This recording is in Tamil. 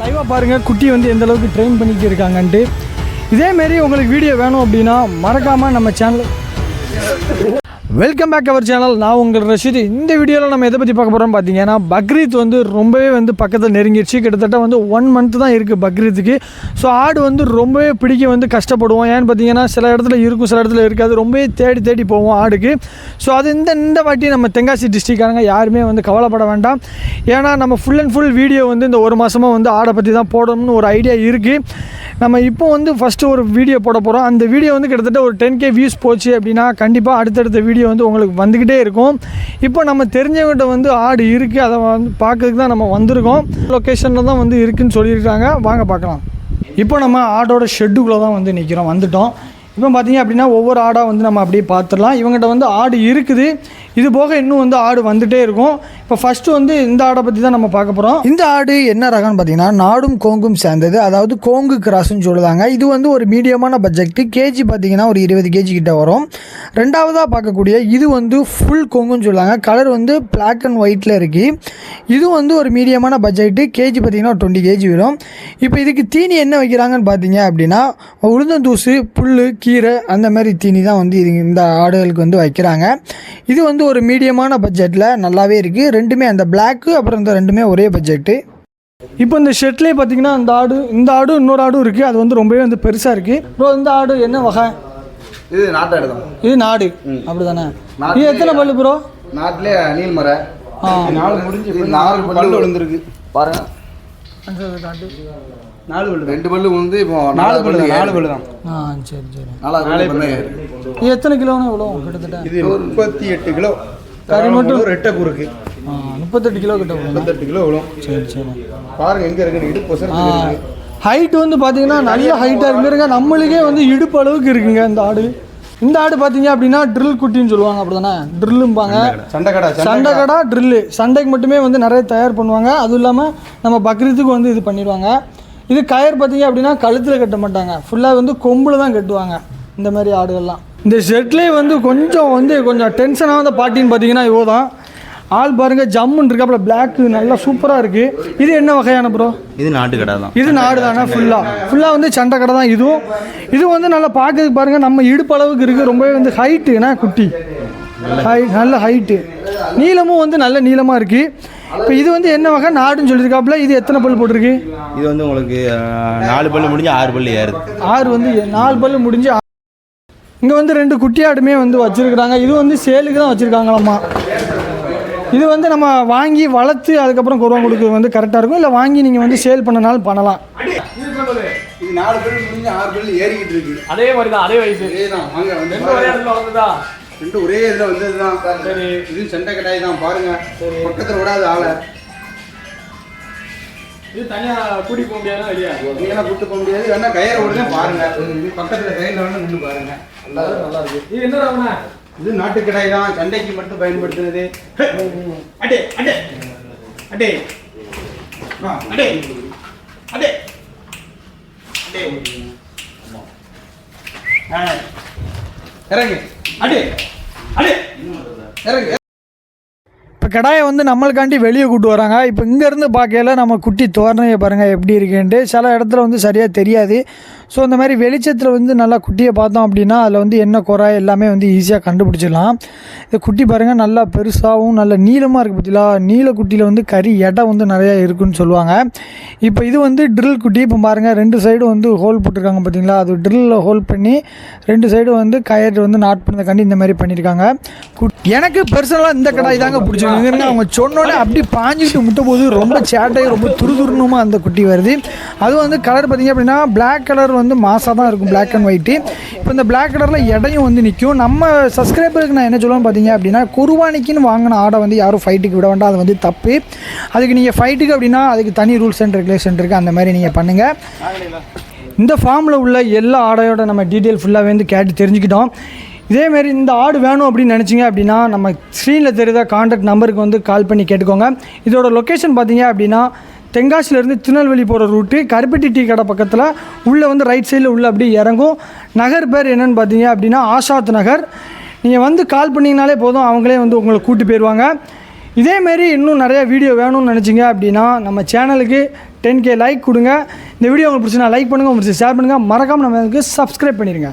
லைவாக பாருங்கள் குட்டி வந்து எந்த அளவுக்கு ட்ரெயின் பண்ணிட்டு இருக்காங்கன்ட்டு. இதேமாரி உங்களுக்கு வீடியோ வேணும் அப்படின்னா மறக்காமல் நம்ம channel welcome back our channel நான் உங்கள் ரஷீத். இந்த வீடியோவில் நம்ம எதை பற்றி பார்க்க போகிறோம் பார்த்தீங்கன்னா பக்ரீத் வந்து ரொம்பவே வந்து பக்கத்தில் நெருங்கிடுச்சு. கிட்டத்தட்ட வந்து ஒன் மந்த் தான் இருக்குது பக்ரீத்துக்கு. ஸோ ஆடு வந்து ரொம்பவே பிடிக்க வந்து கஷ்டப்படுவோம். ஏன்னு பார்த்தீங்கன்னா சில இடத்துல இருக்கும் சில இடத்துல இருக்காது. ரொம்பவே தேடி தேடி போவோம் ஆடுக்கு. ஸோ அது இந்த இந்த வாட்டி நம்ம தென்காசி டிஸ்ட்ரிக்காரங்க யாருமே வந்து கவலைப்பட வேண்டாம். ஏன்னா நம்ம ஃபுல் அண்ட் ஃபுல் வீடியோ வந்து இந்த ஒரு மாதமாக வந்து ஆடை பற்றி தான் போடணும்னு ஒரு ஐடியா இருக்குது நம்ம இப்போ வந்து ஃபஸ்ட்டு ஒரு வீடியோ போட போகிறோம் அந்த வீடியோ வந்து கிட்டத்தட்ட ஒரு டென் கே வியூஸ் போச்சு அப்படின்னா கண்டிப்பாக அடுத்தடுத்த வீடியோ வந்து உங்களுக்கு வந்துக்கிட்டே இருக்கும். இப்போ நம்ம தெரிஞ்சவங்ககிட்ட வந்து ஆடு இருக்குது அதை வந்து பார்க்கறதுக்கு தான் நம்ம வந்திருக்கோம். லொக்கேஷனில் தான் வந்து இருக்குன்னு சொல்லியிருக்காங்க. வாங்க பார்க்கலாம். இப்போ நம்ம ஆடோட ஷெட்டுக்குள்ளே தான் வந்து நிற்கிறோம் வந்துட்டோம். இப்போ பார்த்தீங்க அப்படின்னா ஒவ்வொரு ஆடாக வந்து நம்ம அப்படியே பார்த்துடலாம். இவங்ககிட்ட வந்து ஆடு இருக்குது. இது போக இன்னும் வந்து ஆடு வந்துகிட்டே இருக்கும். இப்போ ஃபஸ்ட்டு வந்து இந்த ஆடை பற்றி தான் நம்ம பார்க்க போகிறோம் இந்த ஆடு என்ன ரகம்னு பார்த்தீங்கன்னா நாடும் கோங்கும் சேர்ந்தது. அதாவது கோங்கு கிராஸ்னு சொல்லுவாங்க. இது வந்து ஒரு மீடியமான பட்ஜெட்டு கேஜி பார்த்தீங்கன்னா ஒரு இருபது கேஜி கிட்ட வரும். ரெண்டாவதாக பார்க்கக்கூடிய இது வந்து ஃபுல் கோங்குன்னு சொல்லுவாங்க. கலர் வந்து பிளாக் அண்ட் ஒயிட்டில் இருக்குது இது வந்து ஒரு மீடியமான பட்ஜெட்டு. கேஜி பார்த்தீங்கன்னா ஒரு டுவெண்ட்டி கேஜி வரும். இப்போ இதுக்கு தீனி என்ன வைக்கிறாங்கன்னு பார்த்தீங்க அப்படின்னா உளுந்தந்தூசு புல் கீரை அந்த மாதிரி தீனி தான் வந்து இது இந்த ஆடுகளுக்கு வந்து வைக்கிறாங்க. இது வந்து ஒரு மீடியமான பட்ஜெட்டில் நல்லாவே இருக்குது ரெண்டுமே அந்த பிளாக்கு அப்புறம் இந்த ரெண்டுமே ஒரே பட்ஜெட்டு. இப்போ இந்த ஷெட்லேயே பார்த்தீங்கன்னா இந்த ஆடு இந்த ஆடும் இன்னொரு ஆடும் இருக்குது அது வந்து ரொம்பவே வந்து பெருசாக இருக்குது ப்ரோ இந்த ஆடு என்ன வகை? இது நாட்டாடு தான். இது நாடு. அப்படி தானே இது எத்தனை பல்லு ப்ரோ நாட்டிலே நீல்மரை ஆ. நாலு முடிஞ்சு நாலு பல்லு விழுந்திருக்கு. பாருங்க. நாலு பல்லு ரெண்டு பல்லு விழுந்து இப்போ நாலு பல்லு நாலு பல்லு தான். ஆ சரி சரி. நாலாவது பல்லு இது எத்தனை கிலோன்னு எவ்வளோ கிட்டத்தட்ட? இது முப்பத்தி எட்டு கிலோ. கறி மட்டும்? ரெட்டை குறுக்கு. ஆ முப்பத்தெட்டு கிலோ கிட்ட முப்பத்தெட்டு கிலோ விழும் சரி சரி. பாருங்க எங்க இருக்குன்னு இடுப்பு ஹைட் வந்து பார்த்தீங்கன்னா நல்ல ஹைட்டாக இருக்குங்க நம்மளுக்கே வந்து இடுப்பு அளவுக்கு இருக்குங்க இந்த ஆடு. இந்த ஆடு பார்த்தீங்க அப்படின்னா ட்ரில் குட்டின்னு சொல்லுவாங்க அப்படி தானே ட்ரில்லும்பாங்க சண்டைக்கடா சண்டை கடா ட்ரில்லு சண்டைக்கு மட்டுமே வந்து நிறைய தயார் பண்ணுவாங்க. அதுவும் இல்லாமல் நம்ம பக்ரீத்துக்கு வந்து இது பண்ணிடுவாங்க. இது கயர் பார்த்தீங்க அப்படின்னா கழுத்தில் கட்ட மாட்டாங்க. ஃபுல்லாக வந்து கொம்பில் தான் கட்டுவாங்க. இந்த மாதிரி ஆடுகள்லாம். இந்த ஷெட்லேயே வந்து கொஞ்சம் வந்து கொஞ்சம் டென்ஷனாக வந்த பாட்டின்னு பார்த்தீங்கன்னா இவோ தான். ஆள் பாருங்க ஜம்முன்னு இருக்காப்புல பிளாக்கு நல்லா சூப்பராக இருக்குது இது என்ன வகையான ப்ரோ இது நாட்டு கடை தான். இது நாடு தானே ஃபுல்லாக ஃபுல்லாக வந்து சண்டை கடை தான். இதுவும் இது வந்து நல்லா பார்க்கறதுக்கு பாருங்கள் நம்ம இடுப்பு அளவுக்கு இருக்குது ரொம்பவே வந்து ஹைட்டுனா குட்டி. ஹை நல்ல ஹைட்டு நீளமும் வந்து நல்ல நீளமாக இருக்குது இப்போ இது வந்து என்ன வகை? நாடுன்னு சொல்லியிருக்காப்புல இது எத்தனை பல் போட்டிருக்கு? இது வந்து உங்களுக்கு நாலு பல்லு முடிஞ்சு ஆறு பல்லு ஏறுது. ஆறு வந்து எ- நாலு பல் முடிஞ்சு இங்கே வந்து ரெண்டு குட்டி ஆடுமே வந்து வச்சுருக்குறாங்க. இது வந்து சேலுக்கு தான் வச்சுருக்காங்களாம்மா. இது வந்து நம்ம வாங்கி வளர்த்து அதுக்கப்புறம் குருவம் கொடுக்குறது வந்து கரெக்டாக இருக்கும். இல்லை வாங்கி நீங்கள் வந்து சேல் பண்ணனாலும் பண்ணலாம். இது நாலு பல்லு முடிஞ்சு ஆறு பல்லு ஏறிக்கிட்டு இருக்கு. அதே மாதிரி தான் அதே வயசு. இதேதான். வாங்க வந்து ரெண்டு ஒரே இதுல வந்ததுதான். சரி. இது சண்டை கடாய் தான் பாருங்க பக்கத்துல விடாத ஆளை. இது தனியா கூட்டி போக முடியாதா வெளியா நீங்களாம் கூட்டு போக முடியாது. வேணா கயிறை விடுங்க பாருங்க. இது பக்கத்துல கயிறுல வேணா நின்று பாருங்க. நல்லா நல்லா இருக்கு. இது என்ன ரவணா இது நாட்டு கடாய் தான் சண்டைக்கு மட்டும் பயன்படுத்துனது. அடே அடே. அடே. ஆ, அடே. அடே. அடே. ஆ. இறங்கு. அடி. அடி. இறங்கு. இப்போ கடாயை வந்து நம்மளுக்காண்டி வெளியே கூட்டு வராங்க. இப்போ இங்கேருந்து பார்க்கையில நம்ம குட்டி தோரணையை பாருங்கள் எப்படி இருக்குன்ட்டு. சில இடத்துல வந்து சரியாக தெரியாது. ஸோ இந்த மாதிரி வெளிச்சத்தில் வந்து நல்லா குட்டியை பார்த்தோம் அப்படின்னா அதில் வந்து என்ன குறை எல்லாமே வந்து ஈஸியாக கண்டுபிடிச்சிடலாம். இந்த குட்டி பாருங்கள் நல்லா பெருசாகவும் நல்ல நீளமாக இருக்குது பார்த்தீங்களா நீல குட்டியில் வந்து கறி இடம் வந்து நிறையா இருக்குன்னு சொல்லுவாங்க. இப்போ இது வந்து ட்ரில் குட்டி. இப்போ பாருங்கள் ரெண்டு சைடும் வந்து ஹோல் போட்டிருக்காங்க பார்த்தீங்களா அது ட்ரில்லில் ஹோல் பண்ணி ரெண்டு சைடும் வந்து கயிறு வந்து நாட் பண்ணதுக்காண்டி இந்த மாதிரி பண்ணியிருக்காங்க குட்- எனக்கு பர்சனலாக இந்த கடாய் தாங்க அவங்க சொன்னோன்னே அப்படி. பாஞ்சிக்கிட்டு முட்டை போது ரொம்ப சேட்டையும் ரொம்ப துருதுருணுமா அந்த குட்டி வருது. அதுவும் வந்து கலர் பார்த்தீங்க அப்படின்னா Black கலர் வந்து மாசாக தான் இருக்கும் Black அண்ட் ஒயிட்டு இப்போ இந்த Black கலரில் இடையும் வந்து நிற்கும் நம்ம சப்ஸ்கிரைபருக்கு நான் என்ன சொல்லுவேன் பார்த்தீங்க அப்படின்னா குருவானிக்குன்னு வாங்கின ஆடை வந்து யாரும் ஃபைட்டுக்கு விட வேண்டாம். அது வந்து தப்பு. அதுக்கு நீங்கள் ஃபைட்டுக்கு அப்படின்னா அதுக்கு தனி ரூல்ஸ் அண்ட் ரெகுலேஷன் இருக்குது அந்த மாதிரி நீங்கள் பண்ணுங்கள் இந்த ஃபார்மில் உள்ள எல்லா ஆடையோட நம்ம டீட்டெயில் ஃபுல்லாகவே வந்து கேட்டு தெரிஞ்சுக்கிட்டோம். இதேமாரி இந்த ஆடு வேணும் அப்படின்னு நினச்சிங்க அப்படின்னா நம்ம ஸ்க்ரீனில் தெரியுத காண்டாக்ட் நம்பருக்கு வந்து கால் பண்ணி கேட்டுக்கோங்க. இதோட லொக்கேஷன் பார்த்தீங்க அப்படின்னா தென்காசிலேருந்து திருநெல்வேலி போகிற ரூட்டு கருப்பட்டி டீ கடை பக்கத்தில் உள்ளே வந்து ரைட் சைடில் உள்ள அப்படியே இறங்கும். நகர் பேர் என்னன்னு பார்த்தீங்க அப்படின்னா ஆஷாத் நகர். நீங்கள் வந்து கால் பண்ணிங்கனாலே போதும் அவங்களே வந்து உங்களை கூட்டி போயிடுவாங்க இதேமாரி இன்னும் நிறையா வீடியோ வேணும்னு நினச்சிங்க அப்படின்னா நம்ம சேனலுக்கு டென் கே லைக் கொடுங்க. இந்த வீடியோ உங்களுக்கு பிடிச்சினா லைக் பண்ணுங்கள் உங்களுக்கு ஷேர் பண்ணுங்கள் மறக்காமல் நம்ம சப்ஸ்கிரைப் பண்ணிடுங்க